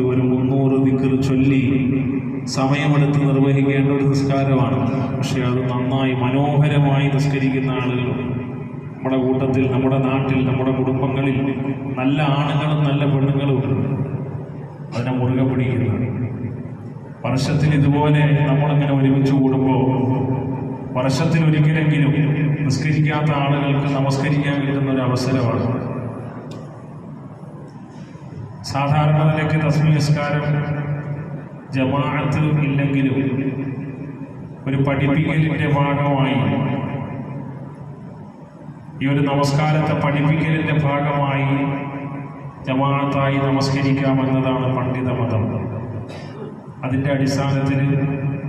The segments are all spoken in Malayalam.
ഒരു മുന്നൂറ് ദിക്കർ ചൊല്ലി സമയമെടുത്ത് നിർവഹിക്കേണ്ട ഒരു നിസ്കാരമാണ്. പക്ഷെ അത് നന്നായി മനോഹരമായി നിസ്കരിക്കുന്ന ആളുകളും നമ്മുടെ കൂട്ടത്തിൽ നമ്മുടെ നാട്ടിൽ നമ്മുടെ കുടുംബങ്ങളിൽ നല്ല ആണുങ്ങളും നല്ല പെണ്ണുങ്ങളും അതിനെ മുറുകെ പിടിക്കുന്നു വർഷത്തിൽ ഇതുപോലെ നമ്മളിങ്ങനെ ഒരുമിച്ച് കൂടുമ്പോൾ വർഷത്തിൽ ഒരിക്കലെങ്കിലും നിസ്കരിക്കാത്ത ആളുകൾക്ക് നമസ്കരിക്കാൻ കിട്ടുന്ന ഒരു അവസരമാണ്. സാധാരണ നിലയ്ക്ക് നിസ്കാരം ജമാഅത്ത് ഇല്ലെങ്കിലും ഒരു പഠിപ്പിക്കലിന്റെ ഭാഗമായി ഈ ഒരു നമസ്കാരത്തെ പഠിപ്പിക്കലിന്റെ ഭാഗമായി ജമാഅത്തായി നമസ്കരിക്കാമെന്നതാണ് പണ്ഡിത മതം അതിന്റെ അടിസ്ഥാനത്തിൽ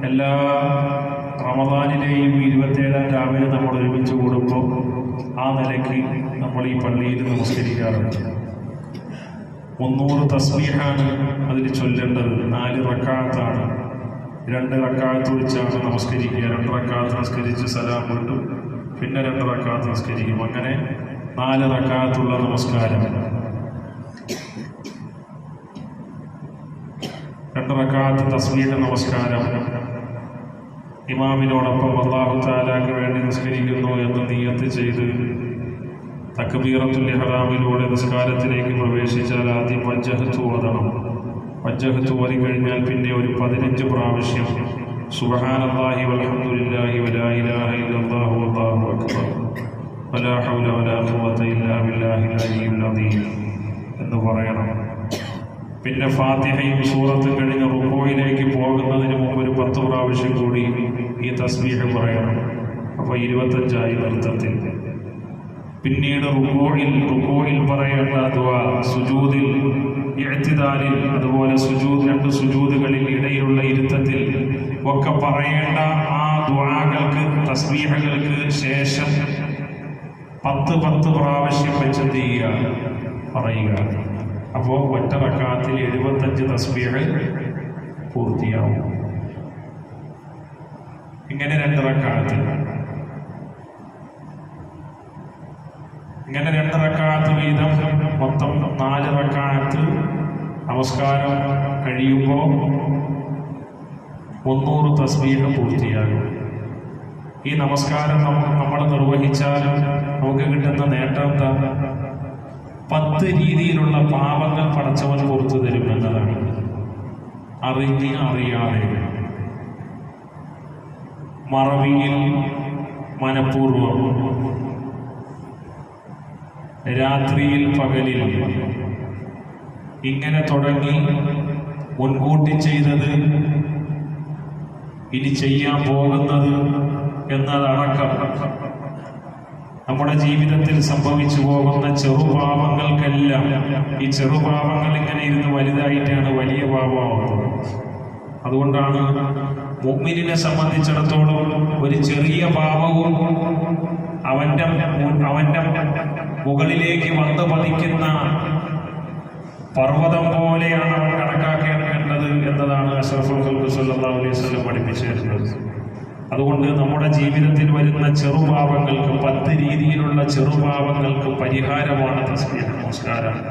എല്ലാ റമദാനിലെയും ഇരുപത്തേഴാം രാവിലെ നമ്മൾ ഒരുമിച്ച് കൂടുമ്പോൾ ആ നിലയ്ക്ക് നമ്മൾ ഈ പള്ളിയിൽ നമസ്കരിക്കാറുണ്ട്. മുന്നൂറ് തസ്മീഹാണ് അതിൽ ചൊല്ലേണ്ടത്. നാല് റക്കാത്താണ്. രണ്ട് റക്കാത്ത് വെച്ചാണ് നമസ്കരിക്കുക. രണ്ട് റക്കാത്ത് നമസ്കരിച്ച് സലാം വിട്ടു പിന്നെ രണ്ട് റക്കാത്ത് നമസ്കരിക്കും. അങ്ങനെ നാല് റക്കാത്തുള്ള നമസ്കാരം. രണ്ട് റക്കാത്ത് തസ്ബീഹ നമസ്കാരം. ഇമാമിനോടൊപ്പം അള്ളാഹു താലാക്ക് വേണ്ടി നിസ്കരിക്കുന്നു എന്ന് നീയത്ത് ചെയ്ത് തക്ബീറത്തുൽ ഇഹ്റാമിലൂടെ നിസ്കാരത്തിലേക്ക് പ്രവേശിച്ചാൽ ആദ്യം വജ്ജഹത്ത് ഓതണം. വജ്ജഹത്ത് ഓതി കഴിഞ്ഞാൽ പിന്നെ ഒരു പതിനഞ്ച് പ്രാവശ്യം. സുബ്ഹാനല്ലാഹി വൽഹംദുലില്ലാഹി വലാ ഇലാഹ ഇല്ലല്ലാഹു വല്ലാഹു അക്ബർ. വലാ ഹൗല വലാ ഖുവത ഇല്ലാ ബില്ലാഹിൽ അലിയ്യിൽ അദീം എന്ന് പറയണം. പിന്നെ ഫാത്തിഹയും സൂറത്തും കഴിഞ്ഞ് റുക്കോയിലേക്ക് പോകുന്നതിന് മുമ്പ് ഒരു പത്ത് പ്രാവശ്യം കൂടി ഈ തസ്ബീഹ് പറയണം. അപ്പോൾ ഇരുപത്തഞ്ചായി നൃത്തത്തിൽ. പിന്നീട് റുക്കോയിൽ റുക്കോയിൽ പറയേണ്ട അഥവാ സുജൂതിൽ ഇഅ്തിദാലിൽ അതുപോലെ സുജൂദ് രണ്ട് സുജൂദുകളിൽ ഇടയിലുള്ള ഇരുത്തത്തിൽ ഒക്കെ പറയേണ്ട ആ ദുആകൾക്ക് തസ്ബീഹകൾക്ക് ശേഷം പത്ത് പത്ത് പ്രാവശ്യം വെച്ച് എന്ത് ചെയ്യുക? പറയുക. അപ്പോൾ ഒറ്റ റക്കാത്തിൽ എഴുപത്തഞ്ച് തസ്ബീഹ് പൂർത്തിയാവും. ഇങ്ങനെ രണ്ട് റക്കാത്ത്. ഇങ്ങനെ രണ്ട് റക്കാത്ത് വീതം മൊത്തം നാല് റക്കാത്ത് നമസ്കാരം കഴിയുമ്പോൾ മുന്നൂറ് തസ്ബീഹ് പൂർത്തിയാകും. ഈ നമസ്കാരം നമ്മൾ നിർവഹിച്ചാൽ നമുക്ക് കിട്ടുന്ന നേട്ടം എന്താ? പത്ത് രീതിയിലുള്ള പാപങ്ങൾ പടച്ചവൻ പുറത്തു തരും എന്നതാണ്. അറിഞ്ഞ് അറിയാതെ. മറവിയിൽ മനഃപൂർവം രാത്രിയിൽ പകലിൽ. ഇങ്ങനെ തുടങ്ങി മുൻകൂട്ടി ചെയ്തത് ഇനി ചെയ്യാൻ പോകുന്നത് എന്നതടക്കം നമ്മുടെ ജീവിതത്തിൽ സംഭവിച്ചു പോകുന്ന ചെറുപാപങ്ങൾക്കെല്ലാം ഈ ചെറുപാപങ്ങൾ ഇങ്ങനെ ഇരുന്ന് വലുതായിട്ടാണ് വലിയ പാപമാവുന്നത് അതുകൊണ്ടാണ് മുഗ്മിനെ സംബന്ധിച്ചിടത്തോളം ഒരു ചെറിയ പാപവും അവന്റെ അവന്റെ മുകളിലേക്ക് വന്ന് പതിക്കുന്ന പർവതം പോലെയാണ് അവൻ കണക്കാക്കേണ്ടത് എന്നതാണ് അഷറഫുൽ അലൈഹി പഠിപ്പിച്ചു തരുന്നത്. അതുകൊണ്ട് നമ്മുടെ ജീവിതത്തിൽ വരുന്ന ചെറുപാപങ്ങൾക്ക് പത്ത് രീതിയിലുള്ള ചെറുപാപങ്ങൾക്ക് പരിഹാരമാണ് തസ്ബീഹ് നമസ്കാരം.